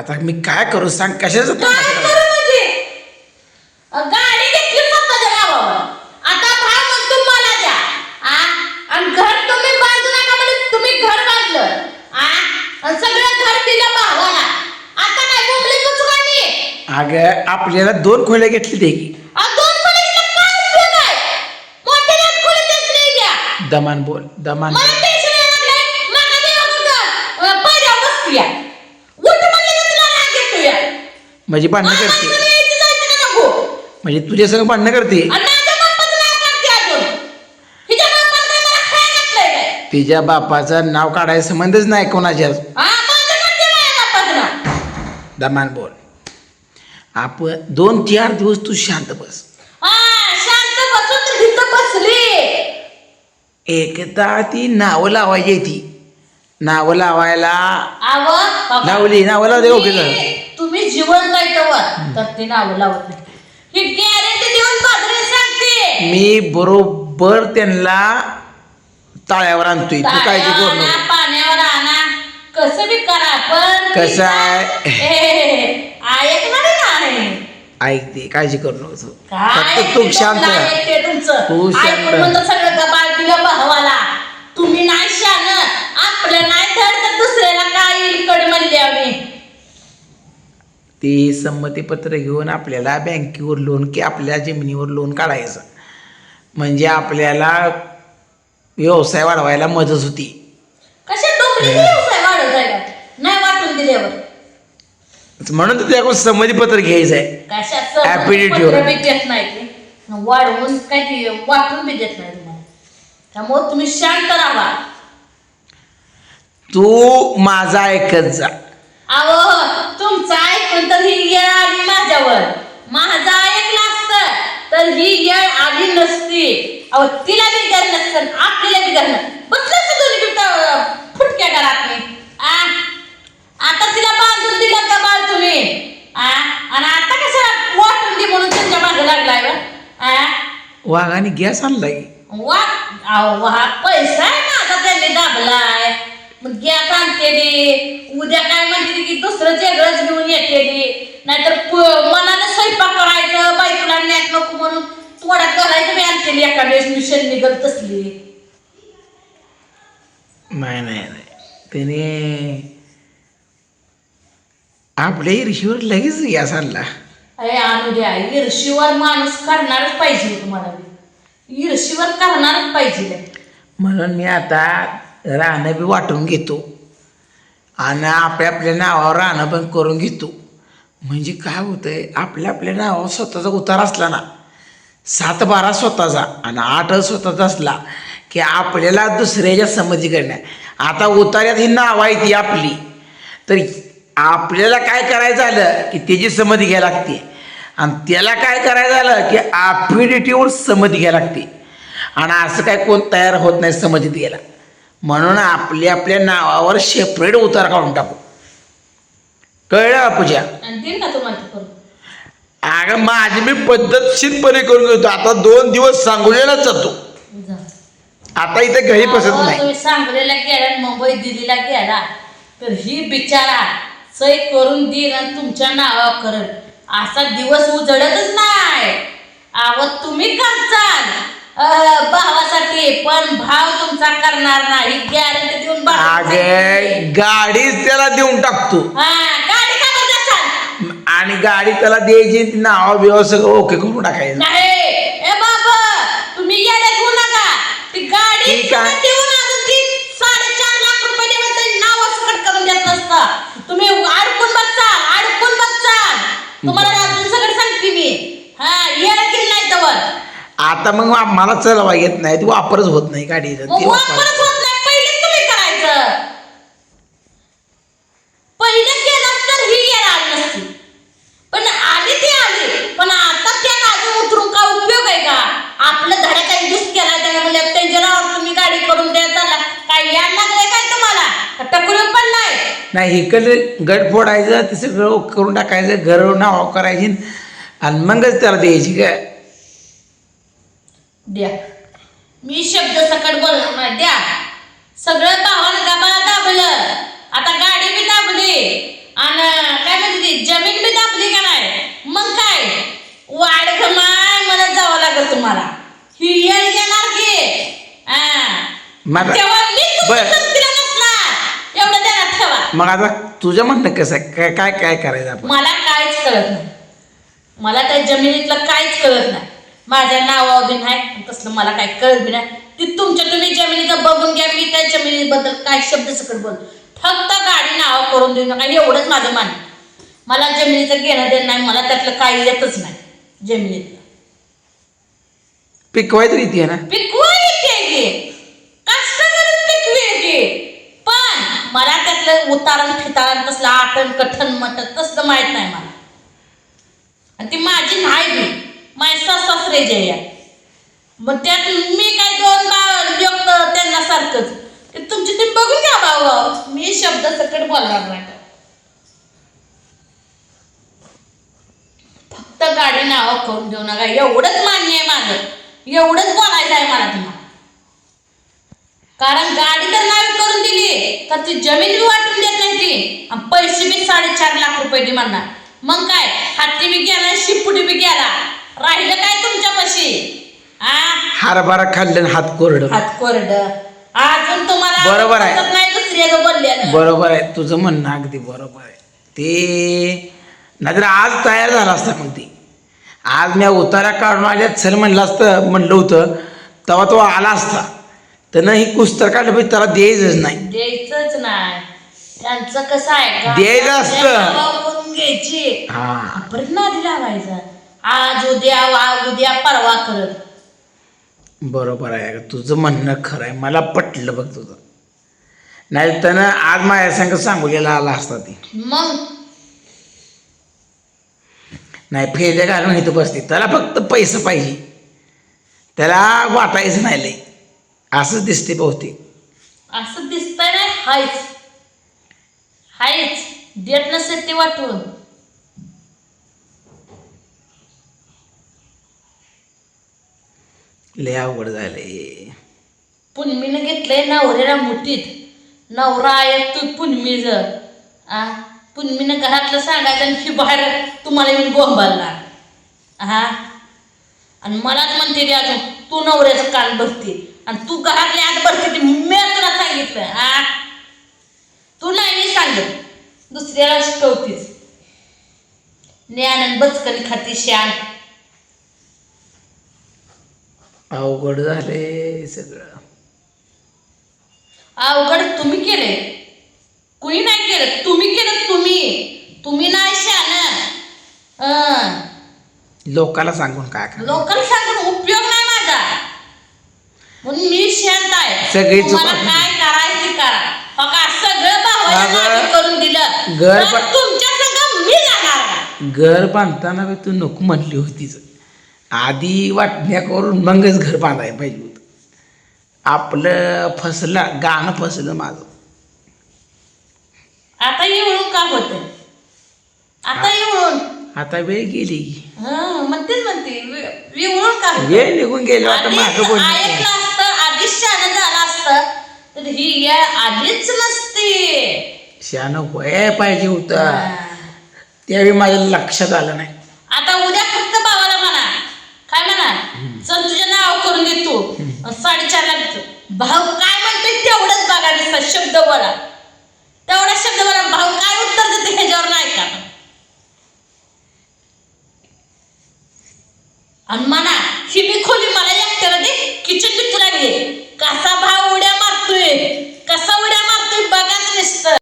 आता मी काय करू सांग कशाचं काय तमाशा करू म्हणजे? अ, गाडी घेतली स्वतःच्या नावावर आता भाव मग तुम्हाला द्या. आ? आणि घर तुम्ही बांधू नका म्हणजे तुम्ही घर बांधलं. आ? आणि सगळं घर दिलं भावाला आता काय बोंबली कुचकानी अगं आपल्याला दोन खोल्या घेतली ते. की आ, दोन खोलीतलं काय उपयोग आहे? मोठे दोन खोली तेच नाही द्या. दमान बोल दमान मला यायला लागलंय मागा देवा कुठं पायऱ्या बसतोया उठ म्हणजे का तुला राग येतोया म्हणजे भांडणं मला करते. म्हणजे तुझ्या संग भांडणं करते. तिच्या बापाचं नाव काढायचा संबंधच नाही कोणाच्या. माझं दमान बोल. आपण दोन चार दिवस तू शांत बस. एकदा ती नावं लावायची ती. नावं लावायला लावली, नावं लावली, ओके तर ते नाव लावत नाही. ही गॅरंटी देऊन बाजरी सांगते. मी बरोबर त्यांना ताळ्यावर आणतोय. तू काळजी करू आणा, नको पाण्यावर आणा. कसं बी करा पण कसं आहे? ऐकणार नाही काळजी करू नको. तू. काय? फक्त तू शांत तुमचं. तू शांत ऐकून सगळं दिलं भावाला तुम्ही नाही शान आपलं नाही तर तर दुसऱ्याला काय येईल कड म्हणले आम्ही ते संमतीपत्र घेऊन आपल्याला बँकेवर लोन की आपल्या जमिनीवर लोन काढायचं. म्हणजे आपल्याला व्यवसाय वाढवायला मदत होती. कशा डोकरी व्यवसाय वाढत आहे का? नाही वाटून दिल्यावर. म्हणून तर त्याकडून संमतीपत्र घ्यायचं आहे. कशाचं Affidavit पत्र वर. बी देत नाही ते. वाढवून काय ते वाटून बी देत नाही तुम्हाला. त्यामुळे तुम्ही शांत राहा. तू माझा ऐकत जा. अहो तुमचं ऐकून तर ही येळ आली माझ्यावर. माझं ऐकलं असतं तर. ही येळ आली नसती. अहो तिला बी घर नसतं आपल्याला बी घर नसतं बसलं बिबट्या फुटक्या घरात मी आ? आता तिला बांधून दिलं का बाळ तुम्ही? आ? आणि आता कसं वाटून दे म्हणून तुमच्या मागे लागलाय? आ? वाघाने गॅस आणलाय. वा अहो, हा पैसा आहे माझा त्यांनी दाबलाय. मग गॅस आणते दे. उद्या काय म्हणते की दुसरं वेगळंच घेऊन येते दे. नाहीतर मनानं स्वयंपाक करायचं बायकोला न्याक नको म्हणून तोड्यात घालायचं मी आणते एका वेळेस. मिशन निघत तसली नाही नाही नाही. त्याने आपल्या ईर्षीवर लगेच गॅस आणला अरे आणू द्या. ईर्शीवर माणूस करणारच पाहिजे तुम्हाला. बी. ईर्शीवर करणारच पाहिजे. म्हणून मी आता राहणं बी वाटून घेतो. आणि आपल्या आपल्या नावावर राहणं पण करून घेतो. म्हणजे काय होतंय आपल्या आपल्या नावावर स्वतःचा उतार असला ना सात बारा स्वतःचा आणि आठ स्वतःचा असला की आपल्याला दुसऱ्याच्या समजी करण्या आता उतार्यात ही नावं आहे ती आपली. तर आपल्याला काय करायचं झालं की त्याची समज घ्यायला लागते. आणि त्याला काय करायचं झालं की ॲफिडेटिव्हवर समज घ्यायला लागते. आणि असं काय कोण तयार होत नाही समज घ्यायला म्हणून आपल्या आपल्या नावावर सेपरेट उतार काढून टाकू. कळलं का पूजा अगं माझी मी पद्धतशीरपणे करून घेतो. आता दोन दिवस सांगोलीलाच जातो. आता इथे घरी बसत नाही. सांगलीला गेला मुंबई दिल्लीला गेला तर ही बिचारा सही करून देईल आणि तुमच्या नावावर करल. असा दिवस उजडतच नाही. अहो तुम्ही करचाल भावासाठी पण भाव तुमचा करणार नाही. गॅरंटी देऊन अगे. गाडीच त्याला देऊन टाकतो. हा गाडी का बरं जाचाल? आणि गाडी त्याला द्यायची ती नाव बिव सगळं ओके करून टाकायचं. नाही. ए बाबा तुम्ही याला घेऊ नका. ती गाडी ठीक आहे. सुद्धा देऊन अजून ती साडेचार लाख रुपये देऊन ते नाव सकट करून देत नसतं. तुम्ही अडकून अडकून तुम्हाला अजून सगळं सांगते मी. हा येळ केली नाही तवर. आता मग मला चलवा येत नाही ती वापरच होत नाही गाडीचा मग वापरच होत नाही. पहिलेच तुम्ही करायचं. पहिले केलं तर ही नसती. पण आली ती आली. पण आता त्या गाडी उतरून का उपयोग आहे का? आपलं धडा काही दुस केला त्यांच्या नावावर तुम्ही गाडी करून द्या काय याड लागलंय काय तुम्हाला? टकुरी पडलाय? नाही इकडे गट फोडायचं ते सगळं करून टाकायचं घर नाव करायची आणि मगच त्याला द्यायची काय द्या. मी शब्द सकट बोलणार नाही द्या. सगळं पाहून दाबाला दाबलं. आता गाडी बी दाबली. आणि काय म्हणते जमीन बी दाबली का नाही? मग काय? वाढ माय मला जावं लागल तुम्हाला. ही येईल येणार की? मी एवढं ठेवा. मग आता तुझं म्हणणं कसं काय काय काय करायचं मला काहीच कळत नाही. मला त्या जमिनीतलं काहीच कळत नाही. माझ्या नावावर बी नाही तसलं मला काही कळत बी नाही. ती तुमच्या तुम्ही जमिनीचं बघून घ्या मी त्या जमिनीबद्दल काय शब्द सकट बोल फक्त गाडी नाव करून देऊ नका एवढंच माझं मान मला जमिनीचं घेणं देणं नाही मला त्यातलं काही येतच नाही जमिनीतलं. पिकवाय तरी येते ना? पिकवू येते की? कष्ट करून पिकवू येते पण मला त्यातलं उतारण फितारण तसलं आटण कठण मटण तसलं माहीत नाही मला. आणि ती माझी नाही बी या मग त्यात मी काय दोन बा व्यक्त त्यांना सारखंच ते तुमची ते बघून घ्या भाऊ मी शब्द सकट बोलणार नाही. फक्त गाडी नाव करून देऊ नका. एवढंच मान्य आहे माझं. एवढंच बोलायचं आहे मला तुम्हाला. कारण गाडी तर नाव करून दिली तर ती जमीन बी वाटून देत नाही ती. पैसे बी साडेचार लाख रुपये दे म्हणणार मग काय? हत्ती बी गेला शिपुटी बी गेला. राहिलं काय? आ? हरभरा खाल्लं हात कोरडं. हात कोरड. अजून तुम्हाला बरोबर आहे. नाही बरोबर आहे. तुझं म्हणणं अगदी बरोबर आहे. ते नाहीतर आज तयार झाला असता मग ती. आज मी उतारा काढून आल्या चल म्हणलं असतं म्हणलं होतं. तेव्हा तो आला असता. त्यानं ही कुस्तर काढलं पाहिजे त्याला द्यायचंच नाही. द्यायचंच नाही. त्यांचं कसं आहे द्यायचं असतं. घ्यायची? हा. परत नादी लावायचं. आज उद्या वा उद्या परवा करत. बरोबर आहे तुझं म्हणणं खरं आहे. मला पटलं बघ तुझं. नाही त्यानं आज माझ्या संग सांगोलीला आला असता ती. मग? नाही फेऱ्या घालून इथं बसते त्याला फक्त पैसे पाहिजे. त्याला वाटायचं नाही लई. असंच दिसते बहुतेक. असं दिसतंय ना हायच. हायच. देत नसेल ते वाटून. लय अवघड झालंय. पुनमीनं घेतलंय नवऱ्याला मुठीत. नवरा आहे तू पुनमी आ? पुनमीनं घरातलं सांगायचं आणि ही बाहेर तुम्हाला येऊन बोंबालणार हा आणि मलाच म्हणते रे अजून तू नवऱ्याचं कान भरते. आणि तू घरातल्या आत भरते ती मी तुला सांगितलं. हा तू नाही मी सांगत. दुसऱ्याला शिकवतीस. ज्ञान बचकन खाती शान अवघड झालंय सगळं. अवघड तुम्ही केले. कुणी नाही केलं. तुम्ही केलं तुम्ही. तुम्ही नाही शान लोकाला सांगून काय कर लोकांना सांगून उपयोग नाही माझा. म्हणून मी शांत आहे. सगळी चूक तुम्हाला आपली. काय करायचं ते करा. बघा सगळं भावाला अगं, नादी करून दिलं. घर तर तुमच्या संग मी जाणार. घर बांधताना बी तू नको म्हणली होतीच आधी वाटण्या करून मगच घर बांधायला पाहिजे होतं. आपलं फसलं गाणं फसलं माझं. आता येऊन का होत आता येऊन? आता वेळ गेली. हं, म्हणते वे- का? वेळ निघून गेलो आता आधीच मागं बोल ऐकलं असतं आधीच शान झालं असतं तर ही या आधीच नसते. शानं व्हाय पाहिजे होतं. त्यावेळी माझ्या लक्षात आलं नाही. आता उद्या फक्त भावाला म्हणा काय म्हणा चल तुझं नाव करून दे तू. साडेचार लाख भाऊ काय म्हणतोय तेवढंच बघा शब्द बोला.